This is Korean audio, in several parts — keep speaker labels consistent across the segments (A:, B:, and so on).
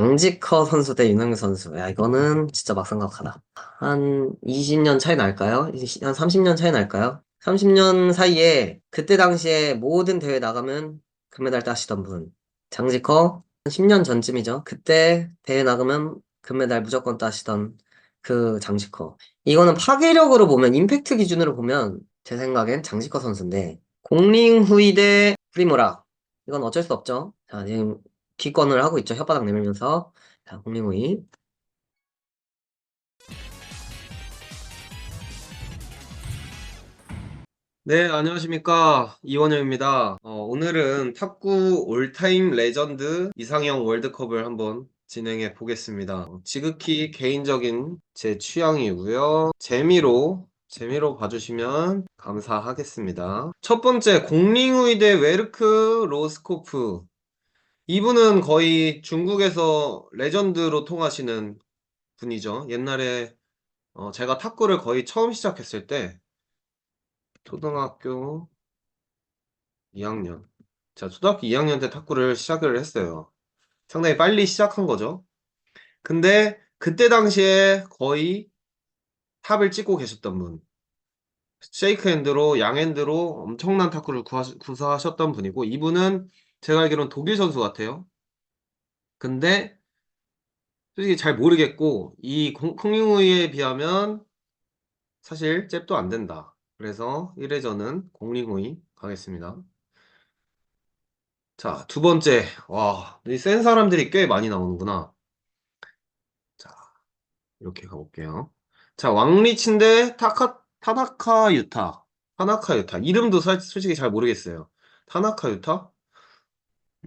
A: 장지커 선수 대 윤영규 선수. 야, 이거는 진짜 막상 각하다. 한 20년 차이 날까요? 한 30년 차이 날까요? 30년 사이에 그때 당시에 모든 대회 나가면 금메달 따시던 분. 장지커 10년 전쯤이죠. 그때 대회 나가면 금메달 무조건 따시던 그 장지커. 이거는 파괴력으로 보면 임팩트 기준으로 보면 제 생각엔 장지커 선수인데 공링 후이 대 프리모라. 이건 어쩔 수 없죠. 자, 지금 기권을 하고 있죠. 혓바닥 내밀면서. 자, 후이. 네, 안녕하십니까. 이원영입니다. 어, 오늘은 탁구 올타임 레전드 이상형 월드컵을 한번 진행해 보겠습니다. 어, 지극히 개인적인 제 취향이고요. 재미로, 재미로 봐주시면 감사하겠습니다. 첫 번째, 공링우이 대 웨르크 로스코프. 이분은 거의 중국에서 레전드로 통하시는 분이죠. 옛날에 어, 제가 탁구를 거의 처음 시작했을 때 초등학교 2학년. 자, 초등학교 2학년 때 탁구를 시작을 했어요. 상당히 빨리 시작한 거죠. 근데 그때 당시에 거의 탑을 찍고 계셨던 분. 쉐이크 핸드로, 양 핸드로 엄청난 탁구를 구하- 구사하셨던 분이고, 이분은 제가 알기로는 독일 선수 같아요. 근데 솔직히 잘 모르겠고, 이 콩링우이에 비하면 사실 잽도 안 된다. 그래서 1회전은 공링우이 가겠습니다. 자, 두 번째. 와, 이 센 사람들이 꽤 많이 나오는구나. 자, 이렇게 가볼게요. 자, 왕리치인데 타카, 타나카 유타. 타나카 유타. 이름도 사- 솔직히 잘 모르겠어요. 타나카 유타?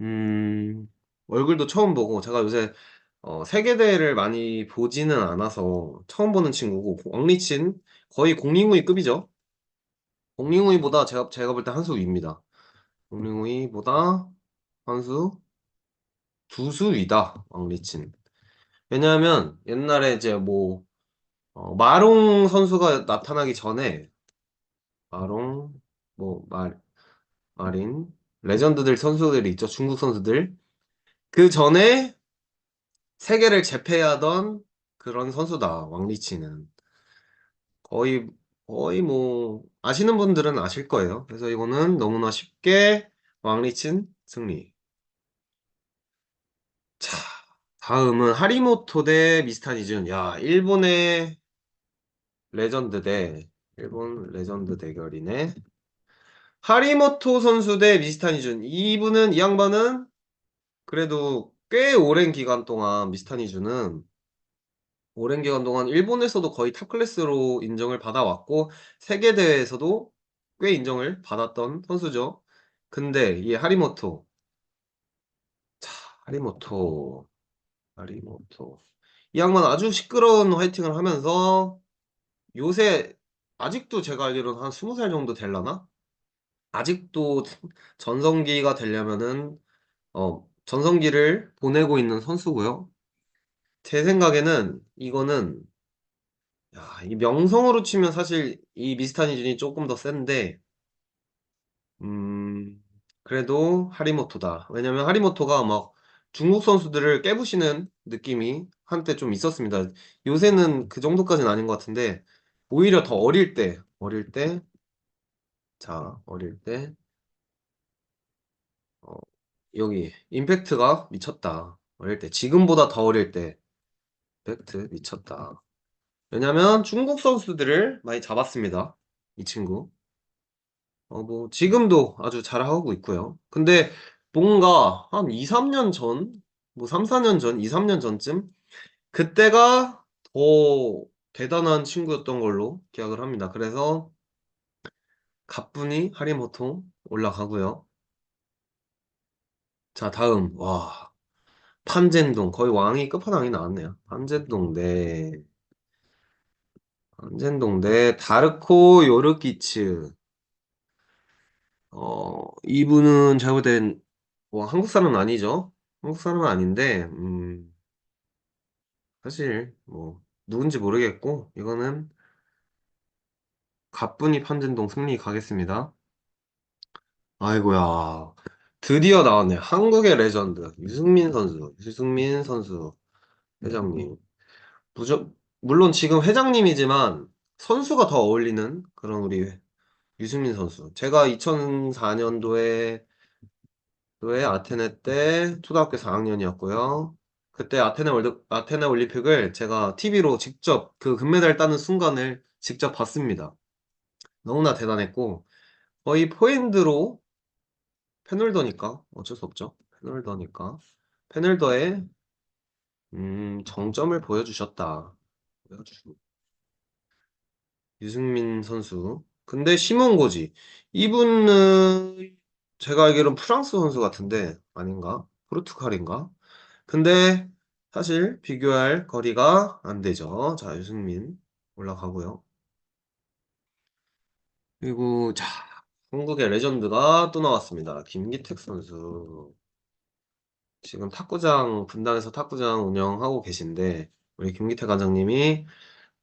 A: 음, 얼굴도 처음 보고, 제가 요새 어, 세계대회를 많이 보지는 않아서 처음 보는 친구고, 왕리친 거의 공링우이급이죠. 공링우이보다 제가, 제가 볼 때 한 수 위입니다. 공링우이보다 한 수, 두 수 위다, 왕리친. 왜냐하면 옛날에 이제 뭐, 어, 마롱 선수가 나타나기 전에, 마롱, 뭐, 마, 마린, 레전드들 선수들이 있죠. 중국 선수들. 그 전에 세계를 제패하던 그런 선수다, 왕리치는. 거의, 거의 뭐, 아시는 분들은 아실 거예요. 그래서 이거는 너무나 쉽게 왕리친 승리. 자, 다음은 하리모토 대 미스타니준. 야, 일본의 레전드 대 일본 레전드 대결이네. 하리모토 선수 대 미스타니준. 이분은 이 양반은 그래도 꽤 오랜 기간 동안 미스타니준은 오랜 기간 동안 일본에서도 거의 탑 클래스로 인정을 받아왔고 세계 대회에서도 꽤 인정을 받았던 선수죠. 근데 이 하리모토 자, 하리모토 하리모토 이 양반 아주 시끄러운 화이팅을 하면서 요새 아직도 제가 알기로는 한 20살 정도 될라나? 아직도 전성기가 되려면은 어, 전성기를 보내고 있는 선수고요. 제 생각에는 이거는 야, 이 명성으로 치면 사실 이 미스타니준이 조금 더 센데 음, 그래도 하리모토다. 왜냐면 하리모토가 막 중국 선수들을 깨부시는 느낌이 한때 좀 있었습니다. 요새는 그 정도까지는 아닌 것 같은데 오히려 더 어릴 때, 어릴 때, 자, 어릴 때, 어, 여기 임팩트가 미쳤다. 어릴 때, 지금보다 더 어릴 때 임팩트 미쳤다. 왜냐면 중국 선수들을 많이 잡았습니다. 이 친구. 어, 뭐, 지금도 아주 잘하고 있고요. 근데 뭔가 한 2, 3년 전, 뭐 3, 4년 전, 2, 3년 전쯤, 그때가 더 대단한 친구였던 걸로 기억을 합니다. 그래서 가뿐히 하리모토 올라가고요. 자, 다음. 와. 판젠동. 거의 왕이 끝판왕이 나왔네요. 판젠동 대, 판젠동 대 다르코 요르기츠. 어, 이분은 볼 땐, 뭐, 한국 사람은 아니죠. 한국 사람은 아닌데, 음, 사실, 뭐, 누군지 모르겠고, 이거는 가뿐히 판진동 승리 가겠습니다. 아이고야. 드디어 나왔네요. 한국의 레전드 유승민 선수, 유승민 선수 회장님. 무조, 물론 지금 회장님이지만 선수가 더 어울리는 그런 우리 유승민 선수. 제가 2004년도에 도에 아테네 때 초등학교 4학년이었고요. 그때 아테네 월드 아테네 올림픽을 제가 TV로 직접 그 금메달 따는 순간을 직접 봤습니다. 너무나 대단했고 거의 포핸드로 페널더니까 어쩔 수 없죠. 페널더니까 페널더의 음, 정점을 보여주셨다. 보여주신 유승민 선수. 근데 시몬고지 이분은 제가 알기로는 프랑스 선수 같은데 아닌가? 포르투갈인가? 근데 사실 비교할 거리가 안 되죠. 자, 유승민 올라가고요. 그리고 자, 한국의 레전드가 또 나왔습니다. 김기택 선수. 지금 탁구장 분당에서 탁구장 운영하고 계신데 우리 김기태 관장님이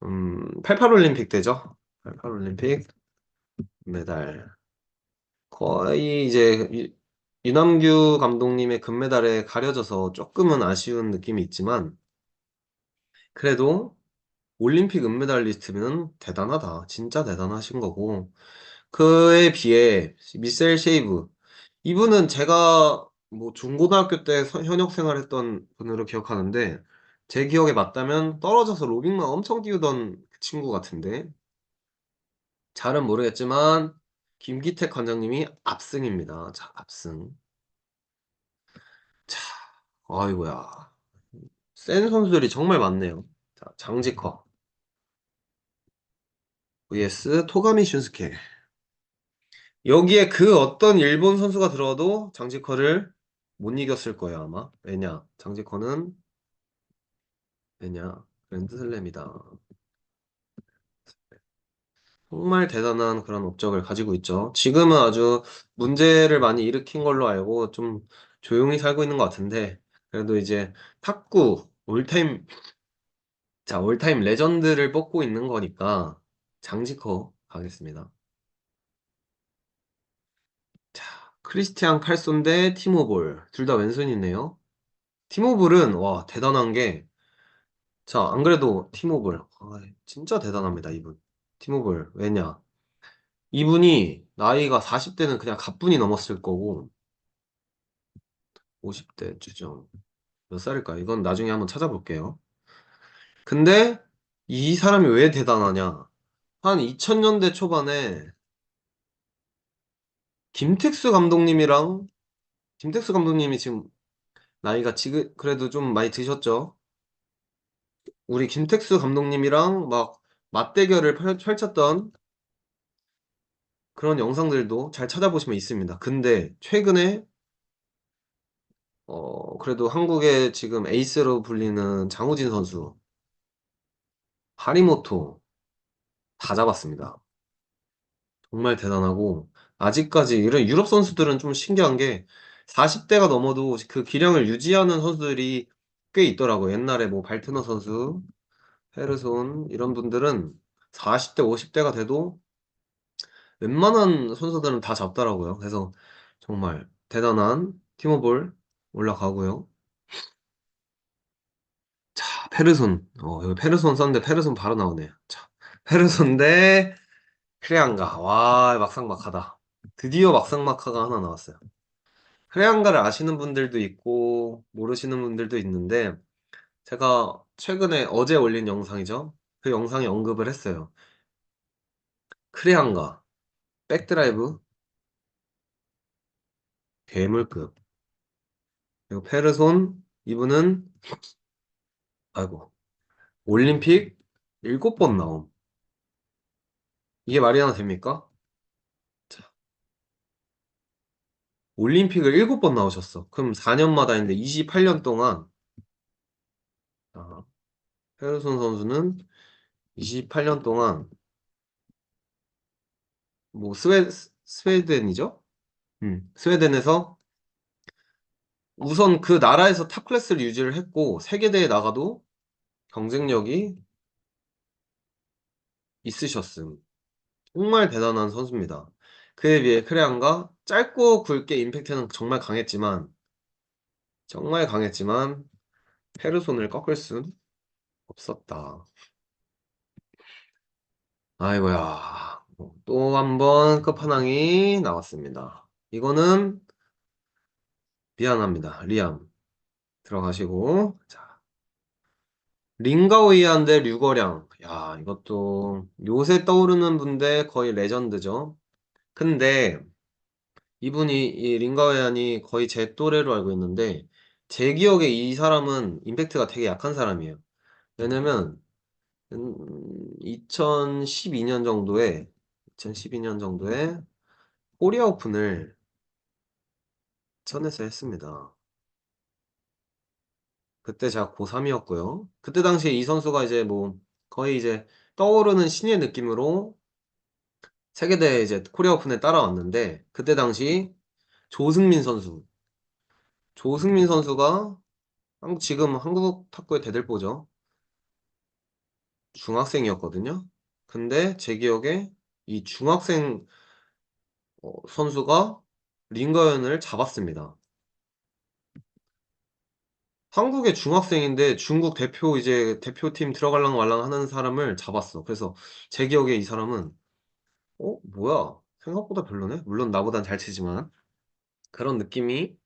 A: 음, 88 올림픽 때죠. 88 올림픽 메달 거의 이제 유- 유남규 감독님의 금메달에 가려져서 조금은 아쉬운 느낌이 있지만 그래도 올림픽 은메달리스트면 대단하다. 진짜 대단하신 거고 그에 비해 미셀 쉐이브 이분은 제가 뭐 중고등학교 때 서- 현역 생활했던 분으로 기억하는데 제 기억에 맞다면 떨어져서 로빙만 엄청 띄우던 그 친구 같은데 잘은 모르겠지만 김기택 관장님이 압승입니다. 자, 압승. 자, 아이고야. 센 선수들이 정말 많네요. 자, 장지커 vs 토가미 슌스케. 여기에 그 어떤 일본 선수가 들어도 장지커를 못 이겼을 거예요, 아마. 왜냐? 장지커는 왜냐? 그랜드슬램이다. 정말 대단한 그런 업적을 가지고 있죠. 지금은 아주 문제를 많이 일으킨 걸로 알고 좀 조용히 살고 있는 것 같은데, 그래도 이제 탁구 올타임, 자, 올타임 레전드를 뽑고 있는 거니까 장지커 가겠습니다. 자, 크리스티안 칼손 대 티모볼. 둘 다 왼손이네요. 티모볼은, 와, 대단한 게, 자, 안 그래도 티모볼. 아, 진짜 대단합니다, 이분. 티모볼. 왜냐? 이분이 나이가 40대는 그냥 가뿐히 넘었을 거고, 50대 주죠. 몇 살일까? 이건 나중에 한번 찾아볼게요. 근데 이 사람이 왜 대단하냐? 한 2000년대 초반에 김택수 감독님이랑, 김택수 감독님이 지금 나이가 지금 그래도 좀 많이 드셨죠? 우리 김택수 감독님이랑 막 맞대결을 펼- 펼쳤던 그런 영상들도 잘 찾아보시면 있습니다. 근데 최근에 어 그래도 한국의 지금 에이스로 불리는 장우진 선수, 하리모토 다 잡았습니다. 정말 대단하고 아직까지 이런 유럽 선수들은 좀 신기한 게 40대가 넘어도 그 기량을 유지하는 선수들이 꽤 있더라고요. 옛날에 뭐 발트너 선수, 페르손 이런 분들은 40대, 50대가 돼도 웬만한 선수들은 다 잡더라고요. 그래서 정말 대단한 팀워볼 올라가고요. 자, 페르손. 어, 여기 페르손 썼는데 페르손 바로 나오네요. 자, 페르손 대 크레안가. 와, 막상막하다. 드디어 막상막하가 하나 나왔어요. 크레안가를 아시는 분들도 있고 모르시는 분들도 있는데 제가 최근에 어제 올린 영상이죠. 그 영상에 언급을 했어요. 크레안가 백드라이브 괴물급. 그리고 페르손 이분은 아이고 올림픽 7번 나옴. 이게 말이 하나 됩니까? 자, 올림픽을 7번 나오셨어. 그럼 4년마다 인데 28년 동안 아, 페르손 선수는 28년 동안 뭐 스웨 스웨덴이죠? 음, 스웨덴에서 우선 그 나라에서 탑 클래스를 유지를 했고 세계대회 나가도 경쟁력이 있으셨음. 정말 대단한 선수입니다. 그에 비해 크레안가 짧고 굵게 임팩트는 정말 강했지만 정말 강했지만 페르손을 꺾을 순 없었다. 아이고야. 또 한 번 끝판왕이 나왔습니다. 이거는 미안합니다. 리암. 들어가시고. 자. 링가오이안 대 류거량. 야, 이것도 요새 떠오르는 분데 거의 레전드죠. 근데 이분이 이 링가오이안이 거의 제 또래로 알고 있는데 제 기억에 이 사람은 임팩트가 되게 약한 사람이에요. 왜냐면 음, 2012년 정도에 2012년 정도에 코리아 오픈을 천에서 했습니다. 그때 제가 고3이었고요. 그때 당시에 이 선수가 이제 뭐 거의 이제 떠오르는 신의 느낌으로 세계대회 이제 코리아 오픈에 따라왔는데 그때 당시 조승민 선수 조승민 선수가 한국- 지금 한국 탁구의 대들보죠. 중학생이었거든요. 근데 제 기억에 이 중학생 어, 선수가 링거연을 잡았습니다. 한국의 중학생인데 중국 대표 이제 대표팀 들어갈랑 말랑 하는 사람을 잡았어. 그래서 제 기억에 이 사람은 어, 뭐야? 생각보다 별로네? 물론 나보단 잘 치지만 그런 느낌이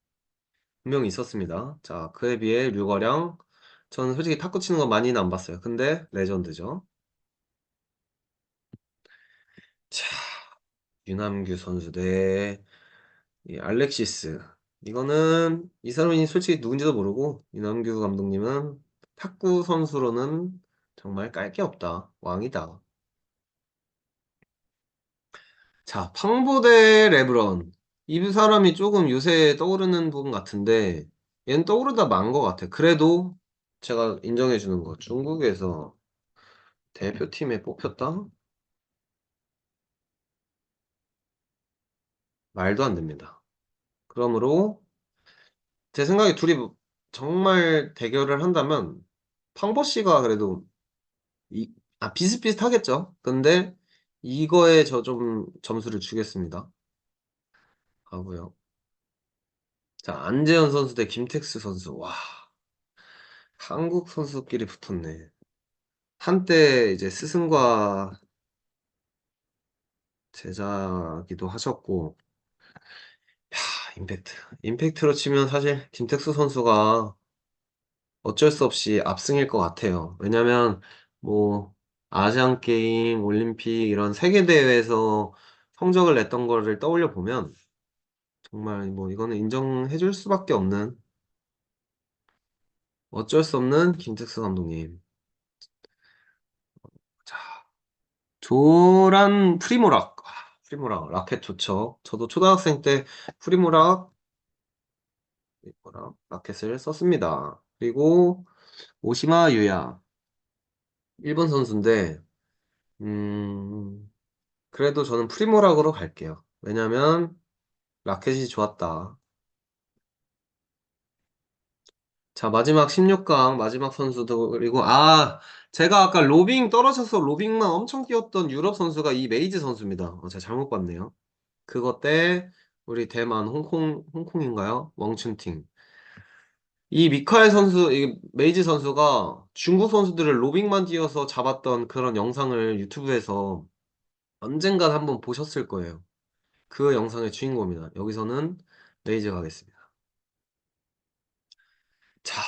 A: 분명히 있었습니다. 자, 그에 비해 류거량 저는 솔직히 탁구 치는 거 많이는 안 봤어요. 근데 레전드죠. 자, 유남규 선수 대 이 알렉시스. 이거는 이 사람이 솔직히 누군지도 모르고 유남규 감독님은 탁구 선수로는 정말 깔 게 없다. 왕이다. 자, 팡보 대 레브론. 이 사람이 조금 요새 떠오르는 부분 같은데 얘는 떠오르다 만 것 같아. 그래도 제가 인정해 주는 거. 중국에서 대표팀에 뽑혔다? 말도 안 됩니다. 그러므로 제 생각에 둘이 정말 대결을 한다면 팡보 씨가 그래도 이, 아, 비슷비슷하겠죠. 근데 이거에 저 좀 점수를 주겠습니다. 하고요. 자, 안재현 선수 대 김택수 선수. 와. 한국 선수끼리 붙었네. 한때 이제 스승과 제자기도 하셨고, 야, 임팩트. 임팩트로 치면 사실 김택수 선수가 어쩔 수 없이 압승일 것 같아요. 왜냐면 뭐 아시안 게임, 올림픽 이런 세계 대회에서 성적을 냈던 거를 떠올려 보면 정말 뭐 이거는 인정해 줄 수밖에 없는 어쩔 수 없는 김택수 감독님. 자, 조란 프리모락. 아, 프리모락 라켓 좋죠. 저도 초등학생 때 프리모락 라켓을 썼습니다. 그리고 오시마 유야 일본 선수인데 음, 그래도 저는 프리모락으로 갈게요. 왜냐면 라켓이 좋았다. 자, 마지막 16강 마지막 선수도 그리고 아, 제가 아까 로빙 떨어져서 로빙만 엄청 뛰었던 유럽 선수가 이 메이즈 선수입니다. 어, 제가 잘못 봤네요. 그것 때 우리 대만 홍콩 홍콩인가요? 왕춘팅. 이 미카엘 선수, 이 메이즈 선수가 중국 선수들을 로빙만 뛰어서 잡았던 그런 영상을 유튜브에서 언젠간 한번 보셨을 거예요. 그 영상의 주인공입니다. 여기서는 메이즈 가겠습니다. 자,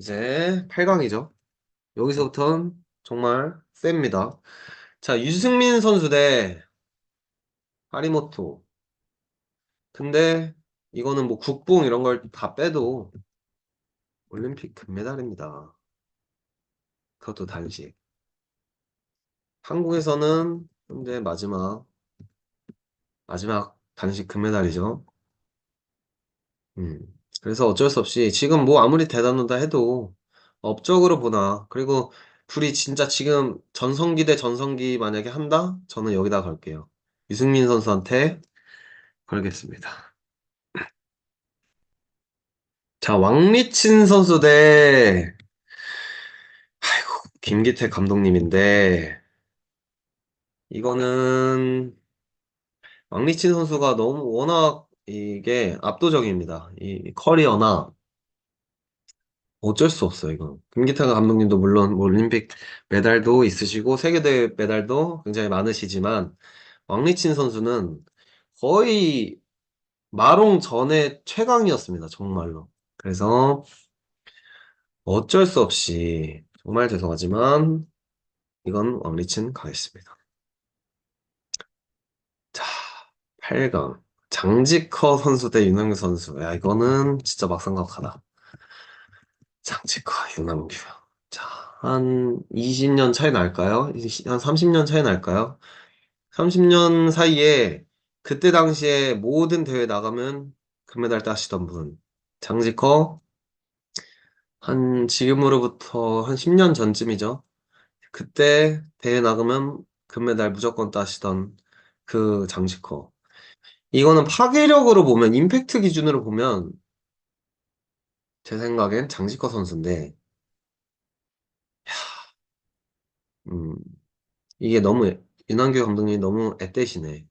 A: 이제 8강이죠. 여기서부터는 정말 셉니다. 자, 유승민 선수 대 하리모토. 근데 이거는 뭐 국뽕 이런 걸 다 빼도 올림픽 금메달입니다. 그것도 단식. 한국에서는 현재 마지막 마지막 단식 금메달이죠. 음. 그래서 어쩔 수 없이 지금 뭐 아무리 대단하다 해도 업적으로 보나 그리고 둘이 진짜 지금 전성기 대 전성기 만약에 한다? 저는 여기다 걸게요. 유승민 선수한테 걸겠습니다. 자, 왕리친 선수 대 아이고, 김기태 감독님인데 이거는 왕리친 선수가 너무 워낙 이게 압도적입니다. 이 커리어나 어쩔 수 없어요, 이건. 김기태 감독님도 물론 뭐 올림픽 메달도 있으시고 세계대회 메달도 굉장히 많으시지만 왕리친 선수는 거의 마롱 전에 최강이었습니다, 정말로. 그래서 어쩔 수 없이 정말 죄송하지만 이건 왕리친 가겠습니다. 자, 8강. 장지커 선수 대 윤영규 선수. 야, 이거는 진짜 막상각하다. 장지커, 윤영규. 자, 한 20년 차이 날까요? 한 30년 차이 날까요? 30년 사이에 그때 당시에 모든 대회 나가면 금메달 따시던 분. 장지커, 한 지금으로부터 한 10년 전쯤이죠. 그때 대회 나가면 금메달 무조건 따시던 그 장지커. 이거는 파괴력으로 보면, 임팩트 기준으로 보면, 제 생각엔 장지커 선수인데, 음, 이게 너무, 윤한규 감독님이 너무 앳되시네.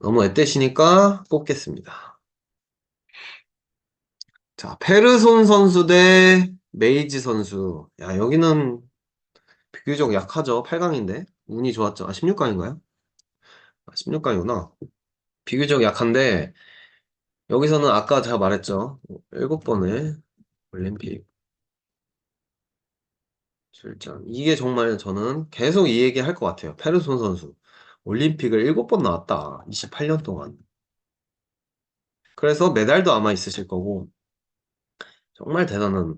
A: 너무 앳되시니까 뽑겠습니다. 자, 페르손 선수 대 메이지 선수. 야, 여기는 비교적 약하죠. 8강인데. 운이 좋았죠. 아, 16강인가요? 아, 16강이구나. 비교적 약한데, 여기서는 아까 제가 말했죠. 7번의 올림픽 출전. 이게 정말 저는 계속 이 얘기 할 것 같아요. 페르손 선수. 올림픽을 7번 나왔다. 28년 동안. 그래서 메달도 아마 있으실 거고, 정말 대단한,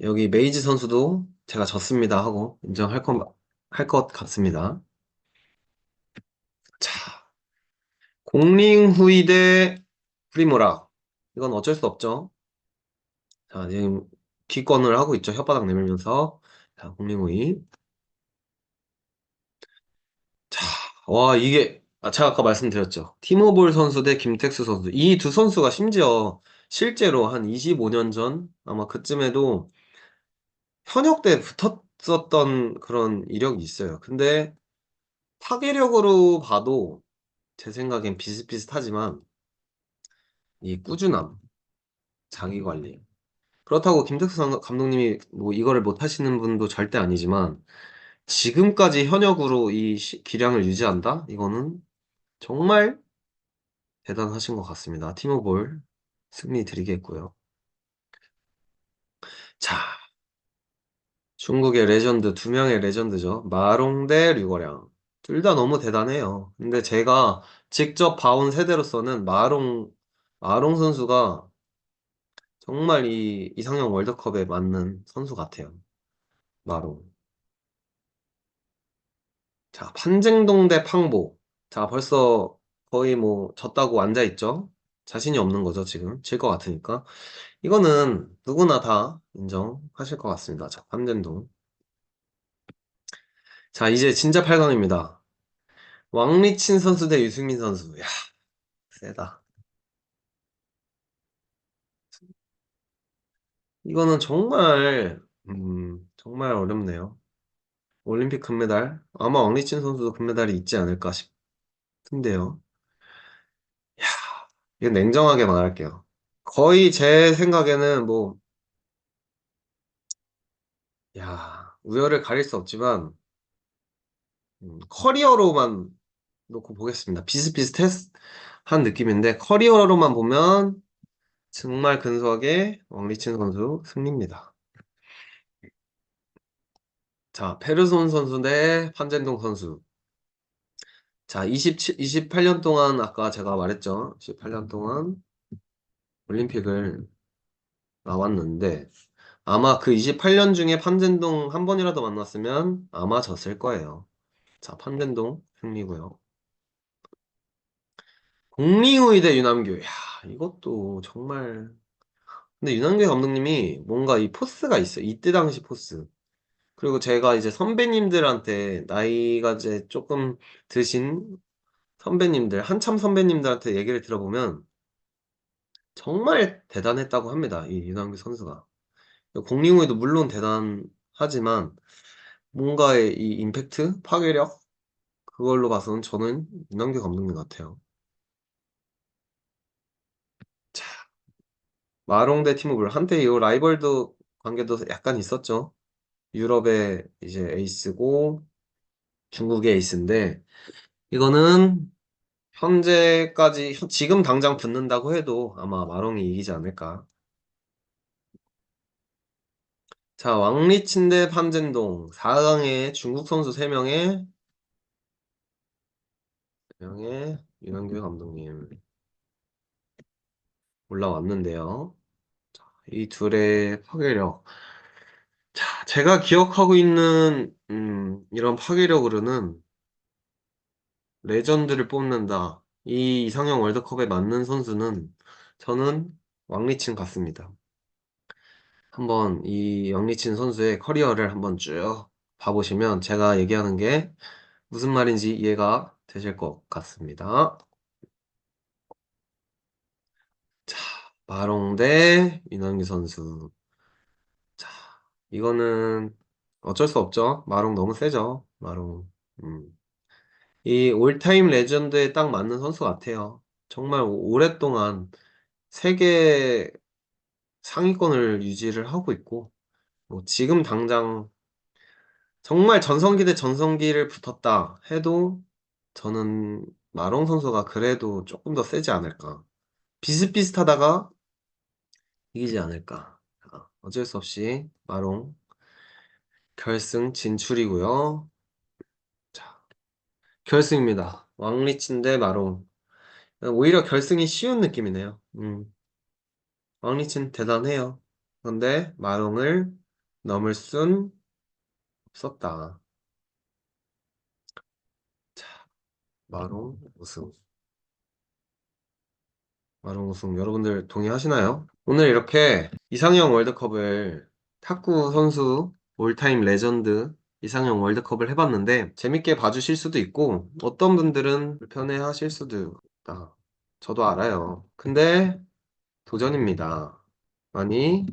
A: 여기 메이지 선수도 제가 졌습니다 하고 인정할 것, 할 것 같습니다. 자, 공링후이 대 프리모라. 이건 어쩔 수 없죠. 자, 지금 기권을 하고 있죠. 혓바닥 내밀면서. 자, 공링후이. 자, 와, 이게, 아, 제가 아까 말씀드렸죠. 티모볼 선수 대 김택수 선수. 이 두 선수가 심지어 실제로 한 25년 전, 아마 그쯤에도 현역 때 붙었었던 그런 이력이 있어요. 근데 파괴력으로 봐도 제 생각엔 비슷비슷하지만 이 꾸준함, 자기 관리. 그렇다고 김택수 선- 감독님이 뭐 이거를 못 하시는 분도 절대 아니지만 지금까지 현역으로 이 시- 기량을 유지한다? 이거는 정말 대단하신 것 같습니다. 티모볼 승리 드리겠고요. 자, 중국의 레전드 두 명의 레전드죠. 마롱 대 류거량. 둘 다 너무 대단해요. 근데 제가 직접 봐온 세대로서는 마롱 마롱 선수가 정말 이 이상형 월드컵에 맞는 선수 같아요. 마롱. 자, 판쟁동 대 팡보. 자, 벌써 거의 뭐 졌다고 앉아 있죠. 자신이 없는 거죠, 지금. 질 것 같으니까. 이거는 누구나 다 인정하실 것 같습니다. 자, 판쟁동. 자, 이제 진짜 8강입니다. 왕리친 선수 대 유승민 선수. 야, 세다. 이거는 정말, 음, 정말 어렵네요. 올림픽 금메달. 아마 왕리친 선수도 금메달이 있지 않을까 싶은데요. 야, 이건 냉정하게 말할게요. 거의 제 생각에는 뭐, 야, 우열을 가릴 수 없지만, 음, 커리어로만 놓고 보겠습니다. 비슷비슷한 느낌인데, 커리어로만 보면 정말 근소하게 왕리친 선수 승리입니다. 자, 페르손 선수 대 판젠동 선수. 자, 27, 28년 동안 아까 제가 말했죠. 18년 동안 올림픽을 나왔는데 아마 그 28년 중에 판젠동 한 번이라도 만났으면 아마 졌을 거예요. 자, 판젠동 승리고요. 공리우이 대 유남규. 야, 이것도 정말 근데 유남규 감독님이 뭔가 이 포스가 있어요. 이때 당시 포스. 그리고 제가 이제 선배님들한테 나이가 이제 조금 드신 선배님들, 한참 선배님들한테 얘기를 들어보면 정말 대단했다고 합니다. 이 윤한규 선수가. 공링우에도 물론 대단하지만 뭔가의 이 임팩트, 파괴력 그걸로 봐서는 저는 윤한규 감독님 같아요. 자, 마롱 대 티모블 한때 이 라이벌도 관계도 약간 있었죠. 유럽의 이제 에이스고 중국의 에이스인데 이거는 현재까지 현- 지금 당장 붙는다고 해도 아마 마롱이 이기지 않을까. 자, 왕리친 대 판젠동 4강에 중국 선수 3명에 3명에 윤한규 감독님 올라왔는데요. 자, 이 둘의 파괴력. 자, 제가 기억하고 있는 음, 이런 파괴력으로는 레전드를 뽑는다. 이 이상형 월드컵에 맞는 선수는 저는 왕리친 같습니다. 한번 이 왕리친 선수의 커리어를 한번 쭉 봐보시면 제가 얘기하는 게 무슨 말인지 이해가 되실 것 같습니다. 자, 마롱 대 윤한규 선수. 자, 이거는 어쩔 수 없죠. 마롱 너무 세죠. 마롱. 음. 이 올타임 레전드에 딱 맞는 선수 같아요. 정말 오랫동안 세계 상위권을 유지를 하고 있고, 뭐 지금 당장 정말 전성기 대 전성기를 붙었다 해도 저는 마롱 선수가 그래도 조금 더 세지 않을까. 비슷비슷하다가 이기지 않을까. 아, 어쩔 수 없이 마롱 결승 진출이고요. 자, 결승입니다. 대 마롱. 오히려 결승이 쉬운 느낌이네요. 음. 왕리친 대단해요. 그런데 마롱을 넘을 순 없었다. 자, 마롱 우승. 마롱 우승 여러분들 동의하시나요? 오늘 이렇게 이상형 월드컵을 탁구 선수 올타임 레전드 이상형 월드컵을 해봤는데 재밌게 봐주실 수도 있고 어떤 분들은 불편해 하실 수도 있다. 저도 알아요. 근데 도전입니다. 많이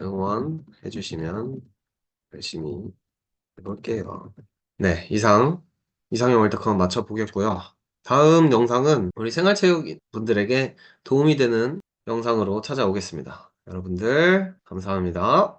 A: 응원해 주시면 열심히 해볼게요. 네, 이상 이상형 월드컵 맞춰보겠고요. 다음 영상은 우리 생활체육 분들에게 도움이 되는 영상으로 찾아오겠습니다. 여러분들 감사합니다.